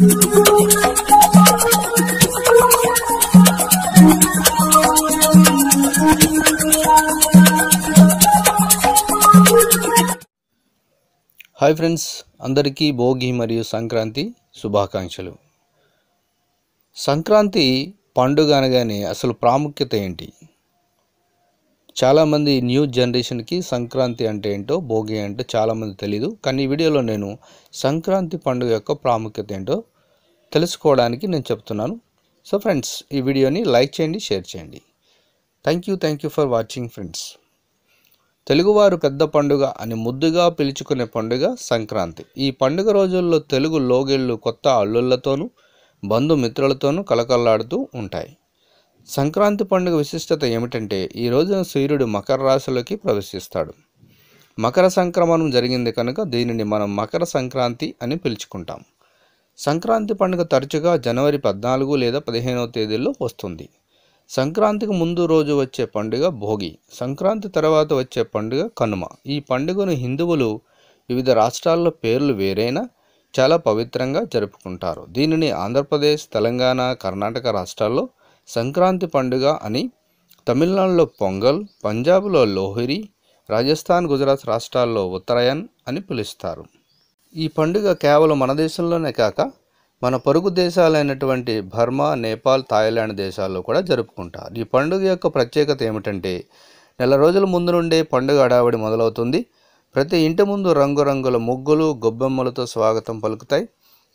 Hi friends అందరికీ భోగి మరియు సంక్రాంతి శుభాకాంక్షలు. సంక్రాంతి పండుగ అనగానే అసలు ప్రాముఖ్యత ఏంటి? చాలామంది న్యూ జనరేషన్కి సంక్రాంతి అంటే ఏంటో భోగి అంటే చాలామంది తెలీదు. కానీ ఈ వీడియోలో నేను సంక్రాంతి పండుగ యొక్క ప్రాముఖ్యత ఏంటో తెలుసుకోవడానికి నేను చెప్తున్నాను. సో ఫ్రెండ్స్ ఈ వీడియోని లైక్ చేయండి షేర్ చేయండి. Thank you thank you for watching friends. తెలుగువారు పెద్ద పండుగ అని ముద్దుగా పిలుచుకునే పండుగ సంక్రాంతి. ఈ పండుగ రోజుల్లో తెలుగు లోగిళ్ళు కొత్త అల్లుళ్ళతోనూ బంధుమిత్రులతోనూ కలకల్లాడుతూ ఉంటాయి. సంక్రాంతి పండుగ విశిష్టత ఏమిటంటే ఈ రోజున సూర్యుడు మకర రాశిలోకి ప్రవేశిస్తాడు. మకర సంక్రమణం జరిగింది కనుక దీనిని మనం మకర సంక్రాంతి అని పిలుచుకుంటాం. సంక్రాంతి పండుగ తరచుగా జనవరి పద్నాలుగు లేదా పదిహేనవ తేదీల్లో వస్తుంది. సంక్రాంతికి ముందు రోజు వచ్చే పండుగ భోగి సంక్రాంతి తర్వాత వచ్చే పండుగ కనుమ. ఈ పండుగను హిందువులు వివిధ రాష్ట్రాల్లో పేర్లు వేరైనా చాలా పవిత్రంగా జరుపుకుంటారు. దీనిని ఆంధ్రప్రదేశ్ తెలంగాణ కర్ణాటక రాష్ట్రాల్లో సంక్రాంతి పండుగ అని తమిళనాడులో పొంగల్ పంజాబ్లో లోహిరి రాజస్థాన్ గుజరాత్ రాష్ట్రాల్లో ఉత్తరాయణ్ అని పిలుస్తారు. ఈ పండుగ కేవలం మన దేశంలోనే కాక మన పొరుగు దేశాలైనటువంటి బర్మా నేపాల్ థాయిలాండ్ దేశాల్లో కూడా జరుపుకుంటారు. ఈ పండుగ యొక్క ప్రత్యేకత ఏమిటంటే నెల రోజుల ముందు నుండే పండుగ హడావిడి మొదలవుతుంది. ప్రతి ఇంటి ముందు రంగురంగుల ముగ్గులు గొబ్బెమ్మలతో స్వాగతం పలుకుతాయి.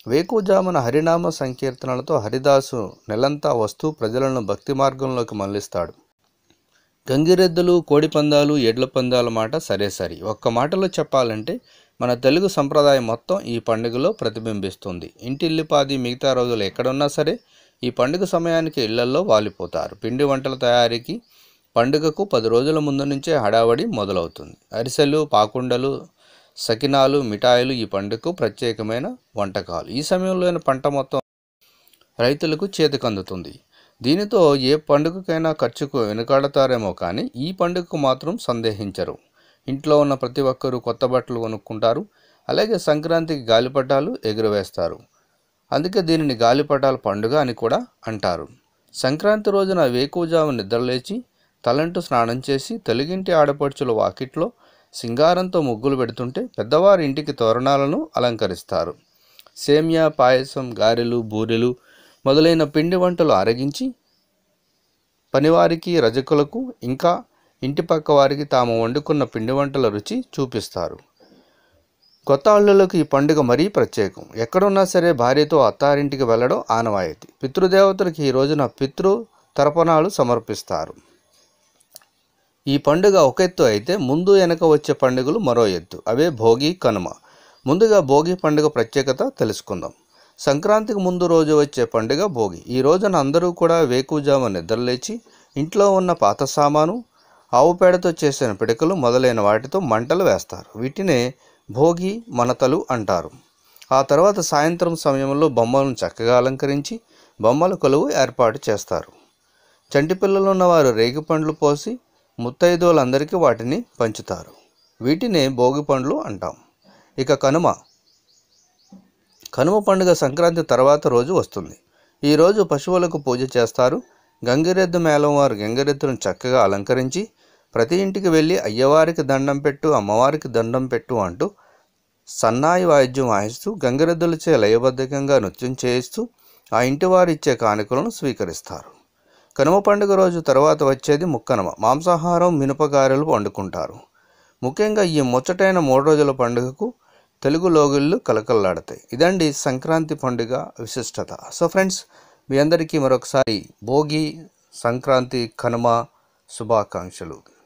వేకుజామున హరినామ సంకీర్తనలతో హరిదాసు నెలంతా వస్తూ ప్రజలను భక్తి మార్గంలోకి మళ్ళిస్తాడు గంగిరెద్దులు కోడిపందాలు ఎడ్ల పందాల మాట సరే సరి. ఒక్క మాటలో చెప్పాలంటే మన తెలుగు సంప్రదాయం మొత్తం ఈ పండుగలో ప్రతిబింబిస్తుంది. ఇంటిల్లిపాది మిగతా రోజులు ఎక్కడున్నా సరే ఈ పండుగ సమయానికి ఇళ్ళల్లో వాలిపోతారు. పిండి వంటల తయారీకి పండుగకు పది రోజుల ముందు నుంచే హడావడి మొదలవుతుంది. అరిసెలు పాకుండలు సకినాలు మిఠాయిలు ఈ పండుగకు ప్రత్యేకమైన వంటకాలు. ఈ సమయంలోని పంట మొత్తం రైతులకు చేతికందుతుంది. దీనితో ఏ పండుగకైనా ఖర్చుకు వెనుకాడతారేమో కానీ ఈ పండుగకు మాత్రం సందేహించరు. ఇంట్లో ఉన్న ప్రతి ఒక్కరూ కొత్త బట్టలు కొనుక్కుంటారు. అలాగే సంక్రాంతికి గాలిపటాలు ఎగురవేస్తారు. అందుకే దీనిని గాలిపటాల పండుగ అని కూడా అంటారు. సంక్రాంతి రోజున వేకువజాము నిద్రలేచి తలంటు స్నానం చేసి తెలుగింటి ఆడపడుచుల వాకిట్లో సింగారంతో ముగ్గులు పెడుతుంటే పెద్దవారి ఇంటికి తోరణాలను అలంకరిస్తారు. సేమియా పాయసం గారెలు బూరెలు మొదలైన పిండి వంటలు అరగించి పనివారికి రజకులకు ఇంకా ఇంటి పక్క వారికి తాము వండుకున్న పిండి వంటల రుచి చూపిస్తారు. కొత్త అల్లులకు ఈ పండుగ మరీ ప్రత్యేకం. ఎక్కడున్నా సరే భార్యతో అత్తారింటికి వెళ్ళడం ఆనవాయితీ. పితృదేవతలకు ఈ రోజున పితృ తర్పణాలు సమర్పిస్తారు. ఈ పండుగ ఒక ఎత్తు అయితే ముందు వెనక వచ్చే పండుగలు మరో ఎత్తు. అవే భోగి కనుమ. ముందుగా భోగి పండుగ ప్రత్యేకత తెలుసుకుందాం. సంక్రాంతికి ముందు రోజు వచ్చే పండుగ భోగి. ఈ రోజున అందరూ కూడా వేకుజామ నిద్రలేచి ఇంట్లో ఉన్న పాత సామాను ఆవు పేడతో చేసిన పిడకలు మొదలైన వాటితో మంటలు వేస్తారు. వీటినే భోగి మనతలు అంటారు. ఆ తర్వాత సాయంత్రం సమయంలో బొమ్మలను చక్కగా అలంకరించి బొమ్మల కొలువు ఏర్పాటు చేస్తారు. చంటి పిల్లలు ఉన్నవారు రేగి పండ్లు పోసి ముత్తైదువులందరికీ వాటిని పంచుతారు. వీటినే భోగి పండ్లు అంటాం. ఇక కనుమ. కనుమ పండుగ సంక్రాంతి తర్వాత రోజు వస్తుంది. ఈరోజు పశువులకు పూజ చేస్తారు. గంగిరెద్దు మేళం వారు గంగిరెద్దును చక్కగా అలంకరించి ప్రతి ఇంటికి వెళ్ళి అయ్యవారికి దండం పెట్టు అమ్మవారికి దండం పెట్టు అంటూ సన్నాయి వాయిద్యం వాయిస్తూ గంగిరెద్దులచే లయబద్ధకంగా నృత్యం చేయిస్తూ ఆ ఇంటి వారు ఇచ్చే కానుకలను స్వీకరిస్తారు. కనుమ పండుగ రోజు తర్వాత వచ్చేది ముక్కనుమ. మాంసాహారం మినపగారెలు వండుకుంటారు. ముఖ్యంగా ఈ ముచ్చటైన మూడు రోజుల పండుగకు తెలుగు లోగిళ్ళు కలకల్లాడతాయి. ఇదండి సంక్రాంతి పండుగ విశిష్టత. సో ఫ్రెండ్స్ మీ అందరికీ మరొకసారి భోగి సంక్రాంతి కనుమ శుభాకాంక్షలు.